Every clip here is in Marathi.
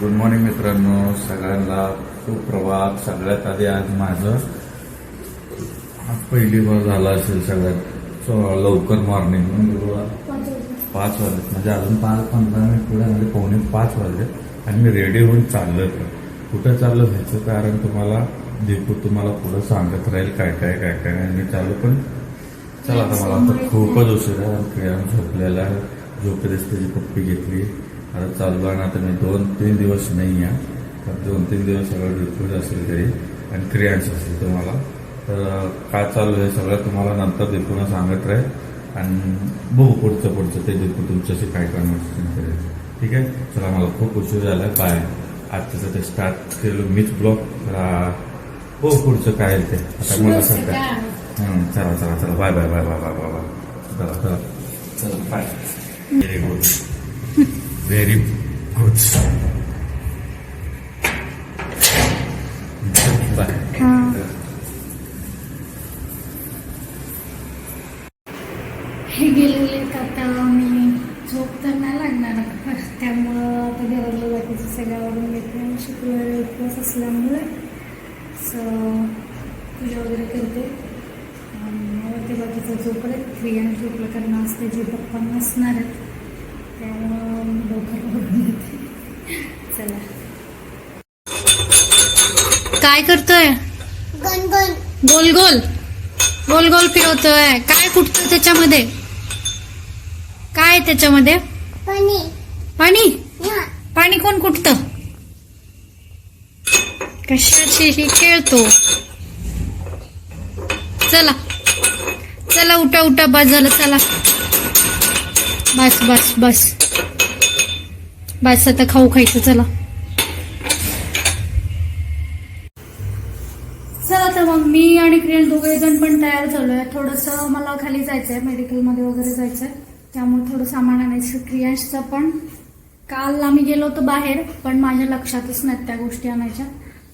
गुड मॉर्निंग मित्रांनो. सगळ्यांना सुप्रभात. सगळ्यात आधी आज माझं पहिली बार झाला असेल सगळ्यात. सो- लवकर मॉर्निंग पाच वाजले म्हणजे अजून पाच पंधरा मिनिट पुढे म्हणजे पावणे पाच वाजले आणि मी रेडी होऊन चाललं पण. कुठं चाललं ह्याचं कारण तुम्हाला दीपू तुम्हाला पुढं सांगत राहील काय काय काय काय. आणि मी चालू पण. चला आता मला आता खूपच उशीर आहे. झोपलेला आहे. त्याची पप्पी घेतली. आता चाललो आणि आता मी दोन तीन दिवस नाही आहे. तर दोन तीन दिवस सगळं डिफ्यूज असेल घरी आणि क्रियांश असेल तुम्हाला. तर काय चालू आहे सगळं तुम्हाला नंतर दीपून सांगत राहील. आणि बघू पुढचं पुढचं. ते दीपू तुमच्याशी काय कन्व्हर्सेशन करेल. ठीक आहे? चला मला खूप उशीर झाला. काय आजचं ते स्टार्ट केलं मीच ब्लॉग हो पुढचं काय ते. आता मला हं, चला चला चला. Bye bye bye bye bye bye bye. चला चला. चला बाय. व्हेरी गुड हे गेलेले आता मी झोप तर नाही लागणार त्यामुळं आता घरातलं बाकीचं सगळ्यावरून आवडून घेते आणि शुक्रवारी उपवास असल्यामुळे सो पूजा वगैरे करते. ते बाकीचं झोपडे क्रियाने झोपलं करणं असते जे पप्पा नसणार आहेत. त्यामुळं मी लवकर आवडून घेते चला काय करतोय? गोल गोल गोल गोल फिरवतोय. काय कुठतं त्याच्यामध्ये? काय त्याच्यामध्ये? पाणी. पाणी? कोण कुठत? कशाशी खेळतो? चला. चला उठा उठा बस झालं चला. बस बस बस. बस आता खाऊ खायचं चला. चला तर मग मी आणि क्रियल दोघे जण पण तयार झालोय. थोडंसं मला खाली जायचंय मेडिकलमध्ये वगैरे जायचंय. त्यामुळे थोडं सामान आणायचं. क्रियांशचं पण. काल आम्ही गेलो होतो बाहेर पण माझ्या लक्षातच नाहीत त्या गोष्टी आणायच्या.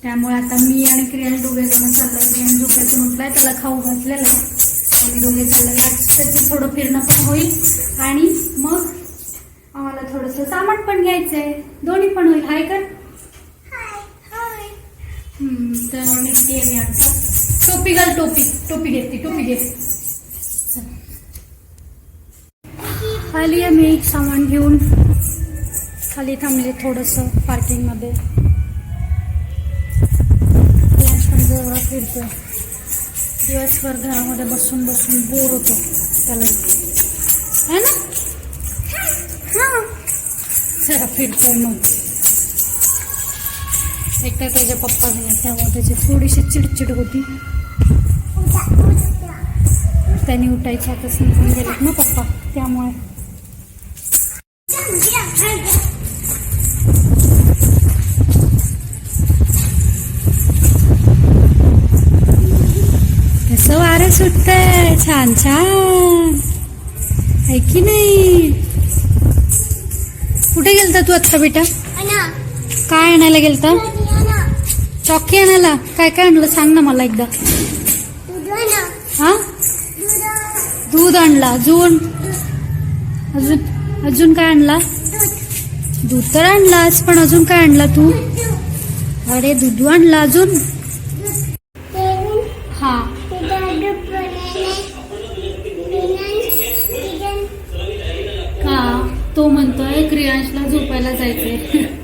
त्यामुळे आता मी आणि क्रियांश दोघे जण चाललोय. क्रियांश झोपायचं म्हटलंय त्याला खाऊ घातलेलं आहे. आम्ही दोघे त्याचं थोडं फिरणं पण होईल. आणि मग आम्हाला थोडंसं सामान पण घ्यायचंय. दोन्ही पण होईल हाय कर तर निघते मी आता. टोपी घाल टोपी. टोपी घेते टोपी घे. आली आहे मी सामान घेऊन खाली थांबले थोडंसं पार्किंगमध्ये फिरतो फिरतोय. दिवसभर घरामध्ये बसून बसून बोर होतो. त्याला है ना? हा. जरा फिरतोय मग. एक त्याच्या पप्पा नाही त्यामुळे त्याची थोडीशी चिडचिड होती. त्यांनी उठायचं आता संपून गेलेत ना पप्पा त्यामुळे. छान छान. आहे की नाही? कुठे गेलता तू आत्ता बेटा? काय आणायला गेलता? चॉकी आणायला. काय काय आणलं सांग ना मला एकदा. हा? दूध आणला. अजून? अजून अजून काय आणला? दूध. दूध तर आणलास पण अजून काय आणला तू? अरे दूध आणला अजून? झोपायला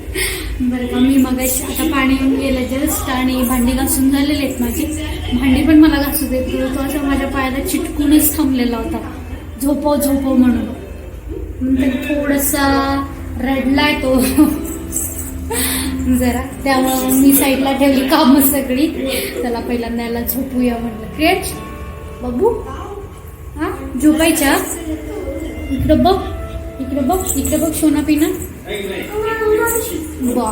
बरं का मी मग आता पाणी येऊन गेलं जस्ट आणि भांडी घासून झालेली आहेत माझी. भांडी पण मला घासू देत तो असं माझ्या पायाला चिटकूनच थांबलेला होता. झोपव झोपव म्हणून. नंतर थोडासा रडलाय तो. जरा. त्यामुळं मी साईडला ठेवली कामं सगळी. त्याला पहिल्यांदा याला झोपूया म्हटलं क्रेच बघू हा? झोपायच्या? इकडं बघ. इकडं बघ. इकडं बघ सोना पिना बा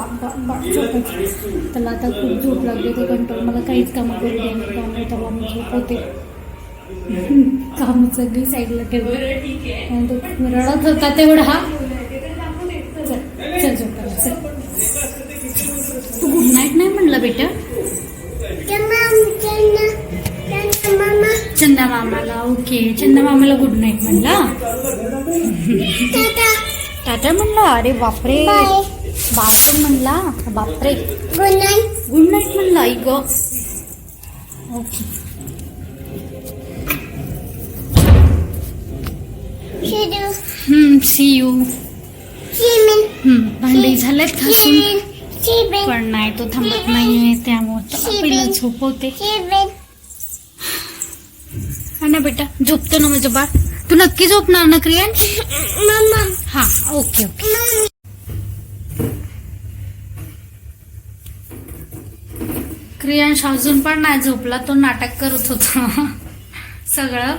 बा त्याला आता खूप झोप लागली ते कंट्रोल मला काहीच कामं करू दे नाही त्यामुळे तेव्हा मी काम सगळी साईडला ठेवली आणि तो रडत होता तेवढा चल चल झोपायला चल तू गुड नाईट नाही म्हणला बेटा चंदा मामाला ओके. चंदा मामाला गुड नाईट म्हणला. टाटा म्हणला अरे बापरे. बाथरूम म्हणला बापरे. गुड नाईट गुड नाईट म्हणला आई ग. ओके सी यू भांडी झालेत घासून पण नाही तो थांबत नाहीये त्यामुळे पहिलं झोपवते हा ना बेटा झोपतो ना माझं बाळ. तू नक्की झोपणार ना मम्मा. हा ओके ओके. क्रियांश अजून पण नाही झोपला तो नाटक करत होता. सगळं.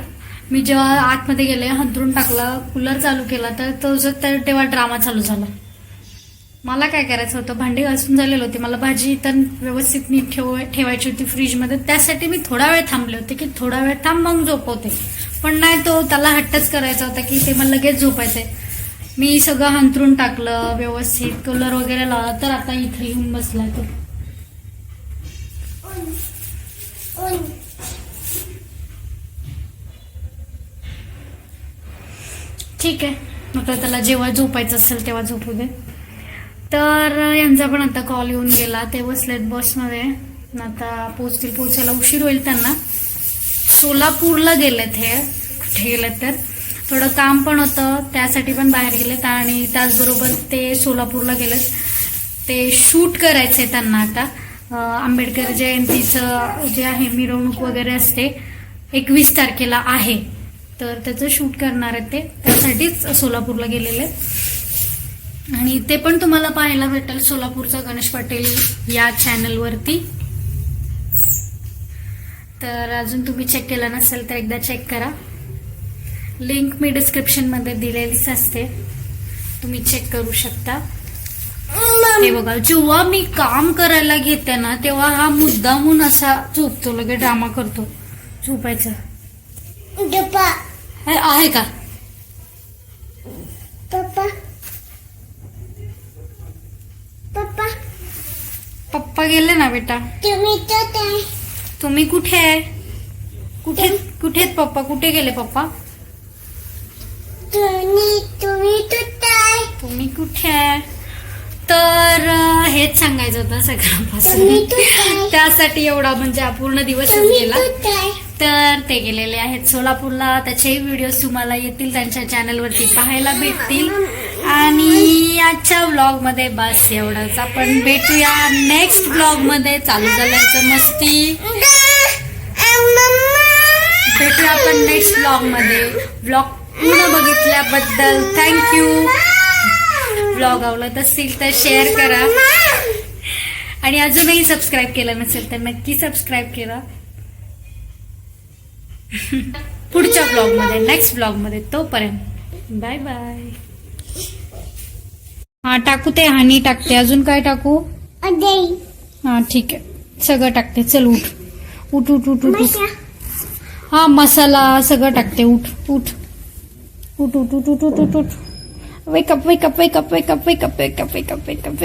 मी जेव्हा आतमध्ये गेले हंतरून टाकलं कूलर चालू केला तर तो जो तर तेव्हा ड्रामा चालू झाला. मला काय करायचं होतं? भांडी घासून झालेली होती. मला भाजी तर व्यवस्थित नीट ठेव ठेवायची होती फ्रीजमध्ये. त्यासाठी मी थोडा वेळ थांबले होते की थोडा वेळ थांब मग झोपवते. पण नाही तो त्याला हट्टच करायचा होता की ते मला लगेच झोपायचंय. मी सगळं हंतरून टाकलं व्यवस्थित कलर वगैरे लावला तर आता इथे येऊन बसला तो. ठीक आहे. मग तर त्याला जेव्हा झोपायचं असेल तेव्हा झोपू दे. तर यांचा पण आता कॉल येऊन गेला. ते बसलेत बसमध्ये. आता पोचतील पोचायला उशीर होईल त्यांना. सोलापूरला गेलेत हे. कुठे गेलेत तर? थोडं काम पण होतं. त्यासाठी पण बाहेर गेलेत आणि त्याचबरोबर ते सोलापूरला गेलेत. ते शूट करायचे त्यांना आता. आंबेडकर जयंतीचं जे आहे मिरवणूक वगैरे असते एकवीस तारखेला आहे. तर त्याचं शूट करणार आहेत ते. त्यासाठीच सोलापूरला गेलेले. आहेत. आणि ते पण तुम्हाला पाहायला भेटेल सोलापूरचा गणेश पाटील या चॅनलवरती तर अजून तुम्ही चेक केलं नसेल तर एकदा चेक करा. लिंक मी डिस्क्रिप्शनमध्ये दिलेलीच असते. तुम्ही चेक करू शकता. हे बघा जेव्हा मी काम करायला घेते ना तेव्हा हा मुद्दामून असा झोपतो लगे ड्रामा करतो. झोपायचा. आहे का पप्पा पप्पा पप्पा गेले ना बेटा? तुम्ही कुठे आहे? कुठे कुठे पप्पा? कुठे गेले पप्पा? तुम्ही कुठे आहे? तर हेच सांगायचं होतं सगळ्यांपासून. त्यासाठी एवढा म्हणजे अपूर्ण दिवसच तुम्ही गेला. तर ते गेलेले आहेत सोलापूरला. त्याचेही व्हिडिओज तुम्हाला येतील त्यांच्या चॅनलवरती पाहायला भेटतील. आणि आजच्या व्लॉगमध्ये बस एवढंच. आपण भेटूया नेक्स्ट ब्लॉगमध्ये चालू झाल्याचं मस्ती. भेटूया आपण नेक्स्ट ब्लॉगमध्ये मध्ये. पूर्ण बघितल्याबद्दल थँक्यू ब्लॉग आवडत असतील तर शेअर करा. आणि अजूनही सबस्क्राईब केलं नसेल तर नक्की सबस्क्राईब करा पुढच्या ब्लॉगमध्ये नेक्स्ट ब्लॉगमध्ये तोपर्यंत. बाय बाय हा टाकू ते हानी टाकते. अजून काय टाकू? हा ठीक आहे. सगळं टाकते. चल उठ. उठ उठ उठ उठ. हा मसाला सगळं टाकते. उठ उठ. उठ उठ उठ उठ उठ उठ उठ. Wake up wake up wake up wake up wake up wake up wake up wake up wake up